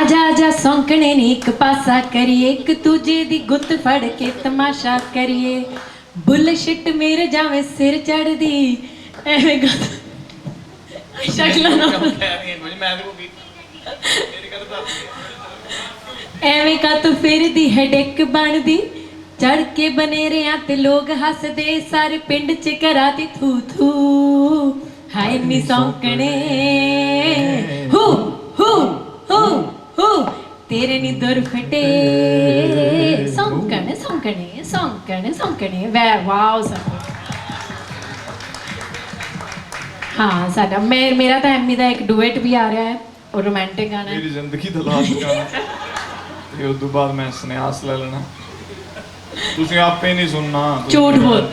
ਆਜਾ ਆਜਾ ਸੌਂਕਣੇ ਨੀ ਇੱਕ ਪਾਸਾ ਕਰੀਏ ਇੱਕ ਦੂਜੇ ਦੀ ਗੁੱਤ ਫੜ ਕੇ ਤਮਾਸ਼ਾ ਕਰੀਏ। ਬੁੱਲਸ਼ਿਟ ਮੇਰੇ ਜਾਵੇਂ ਸਿਰ ਚੜਦੀ ਐਵੇਂ ਗਾ ਸ਼ਕਲਾਂ ਨਾਲ। ਐਵੇਂ ਕਾ ਤੂੰ ਫਿਰਦੀ ਹੈਡੇਕ ਬਣਦੀ ਚੜ ਕੇ ਬਨੇਰਿਆਂ ਤੇ ਲੋਕ ਹੱਸਦੇ ਸਾਰੇ ਪਿੰਡ ਚ ਕਰਾਤੀ ਥੂ ਥੂ। ਹਾਏ ਨੀ ਸੌਂਕਣੇ। ਹੂ ਹੂ। ਦਰ ਫਟੇ ਸੌਂਕਣੇ ਸੌਂਕਣੇ ਸੌਂਕਣੇ ਸੌਂਕਣੇ। ਵੈ ਵਾਓ ਸਭ। ਹਾਂ ਸਾਡਾ ਮੈਂ ਮੇਰਾ ਤਾਂ ਐਮੀ ਦਾ ਇੱਕ ਡੁਐਟ ਵੀ ਆ ਰਿਹਾ ਹੈ ਉਹ ਰੋਮਾਂਟਿਕ ਗਾਣਾ ਮੇਰੀ ਜ਼ਿੰਦਗੀ ਦਾ ਲਾਸਟ ਗਾਣਾ ਤੇ ਉਸ ਤੋਂ ਬਾਅਦ ਮੈਂ ਸੰਨਿਆਸ ਲੈ ਲੈਣਾ। ਤੁਸੀਂ ਆਪੇ ਨਹੀਂ ਸੁਣਨਾ। ਝੂਠ ਬੋਲ।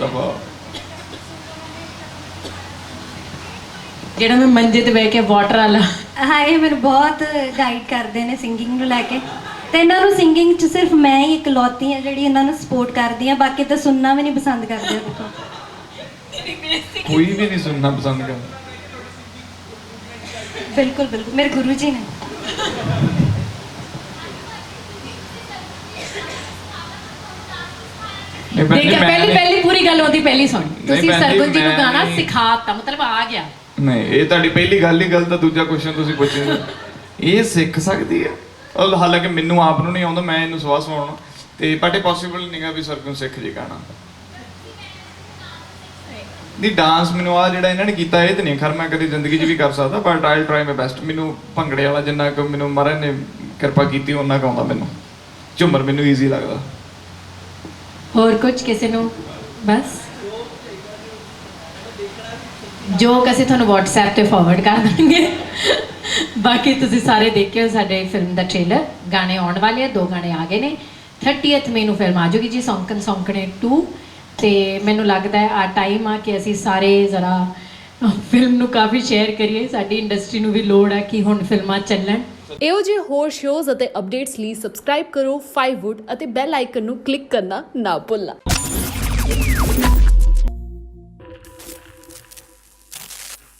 ਜਿਹੜਾ ਮੈਂ ਮੰਜੇ ਤੇ ਬਹਿ ਕੇ ਵਾਟਰ ਵਾਲਾ। ਹਾਂ ਇਹ ਮੈਨੂੰ ਬਹੁਤ ਗਾਈਡ ਕਰਦੇ ਨੇ ਸਿੰਗਿੰਗ ਨੂੰ ਲੈ ਕੇ। ਤੇ ਇਹਨਾਂ ਨੂੰ ਸਿੰਗਿੰਗ 'ਚ ਸਿਰਫ ਮੈਂ ਹੀ ਇਕਲੌਤੀ ਹਾਂ ਜਿਹੜੀ ਇਹਨਾਂ ਨੂੰ ਸਪੋਰਟ ਕਰਦੀ ਹਾਂ ਬਾਕੀ ਤਾਂ ਸੁਣਨਾ ਵੀ ਨਹੀਂ ਪਸੰਦ ਕਰਦੇ ਕੋਈ ਵੀ ਨਹੀਂ ਸੁਣਨਾ ਪਸੰਦ ਕਰਦਾ। ਬਿਲਕੁਲ ਬਿਲਕੁਲ। ਮੇਰੇ ਗੁਰੂ ਜੀ ਨੇ। ਨਹੀਂ ਮੈਂ ਪਹਿਲੀ ਪਹਿਲੀ ਪੂਰੀ ਗੱਲ ਉਹਦੀ ਪਹਿਲੀ ਸੁਣ। ਤੁਸੀਂ ਭੈਣ ਜੀ, ਸਰਗੁਣ ਜੀ ਨੂੰ ਮੈਂ ਗਾਣਾ ਨਹੀਂ- ਸਿਖਾਤਾ ਮਤਲਬ ਆ ਗਿਆ। ਨਹੀਂ, ਇਹ ਤੁਹਾਡੀ ਪਹਿਲੀ ਗੱਲ ਹੀ ਗਲਤ ਆ, ਦੂਜਾ ਕੁਐਸਚਨ ਤੁਸੀਂ ਪੁੱਛਿਆ ਇਹ ਸਿੱਖ ਸਕਦੀ ਹੈ ਉਹ ਹਾਲਾਂਕਿ ਮੈਨੂੰ ਆਪ ਨੂੰ ਨਹੀਂ ਆਉਂਦਾ, ਮੈਂ ਇਹਨੂੰ ਸਵਾਸ ਸੁਣਾਉਣਾ ਤੇ ਬਟ ਇਹ ਪੋਸੀਬਲ ਨਹੀਂਗਾ ਵੀ ਸਰਗੁਣ ਸਿੱਖ ਜੀ ਗਾਣਾ ਦੀ ਡਾਂਸ ਮੈਨੂੰ ਆ ਜਿਹੜਾ ਇਹਨਾਂ ਨੇ ਕੀਤਾ, ਇਹ ਤੇ ਨਹੀਂ ਖਰ ਮੈਂ ਕਦੀ ਜ਼ਿੰਦਗੀ 'ਚ ਵੀ ਕਰ ਸਕਦਾ but I'll try my best ਮੈਨੂੰ ਭੰਗੜੇ ਵਾਲਾ ਜਿੰਨਾ ਕੁ ਮੈਨੂੰ ਮਹਾਰਾਜ ਨੇ ਕਿਰਪਾ ਕੀਤੀ ਉਹਨਾਂ ਕੁ ਮੈਨੂੰ। ਝੁੰਮਰ ਮੈਨੂੰ ਈਜ਼ੀ ਲੱਗਦਾ। ਹੋਰ ਕੁਝ ਕਿਸੇ ਨੂੰ? ਬਸ। ਜੋ ਅਸੀਂ ਤੁਹਾਨੂੰ WhatsApp ਤੇ ਫਾਰਵਰਡ ਕਰ ਦਾਂਗੇ। ਬਾਕੀ ਤੁਸੀਂ ਸਾਰੇ ਦੇਖਿਓ ਸਾਡੇ ਫਿਲਮ ਦਾ ਟ੍ਰੇਲਰ ਗਾਣੇ ਆਉਣ ਵਾਲੇ ਆ, ਦੋ ਗਾਣੇ ਆ ਗਏ ਨੇ। 30th ਮਈ ਨੂੰ ਫਿਲਮ ਆ ਜਾਊਗੀ ਜੀ ਸੌਂਕਣ ਸੌਂਕਣੇ 2 ਤੇ ਮੈਨੂੰ ਲੱਗਦਾ ਹੈ, ਆ ਟਾਈਮ ਆ ਕਿ ਅਸੀਂ ਸਾਰੇ ਜ਼ਰਾ ਫਿਲਮ ਨੂੰ ਕਾਫੀ ਸ਼ੇਅਰ ਕਰੀਏ। ਸਾਡੀ ਇੰਡਸਟਰੀ ਨੂੰ ਵੀ ਲੋੜ ਹੈ ਕਿ ਹੁਣ ਫਿਲਮਾਂ ਚੱਲਣ। ਇਹੋ ਜਿਹੇ ਹੋਰ ਸ਼ੋਜ਼ ਅਤੇ ਅਪਡੇਟਸ ਲਈ ਸਬਸਕ੍ਰਾਈਬ ਕਰੋ 5wood ਅਤੇ ਬੈਲ ਆਈਕਨ ਨੂੰ ਕਲਿੱਕ ਕਰਨਾ ਨਾ ਭੁੱਲਣਾ।